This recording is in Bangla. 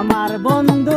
আমার বন্ধু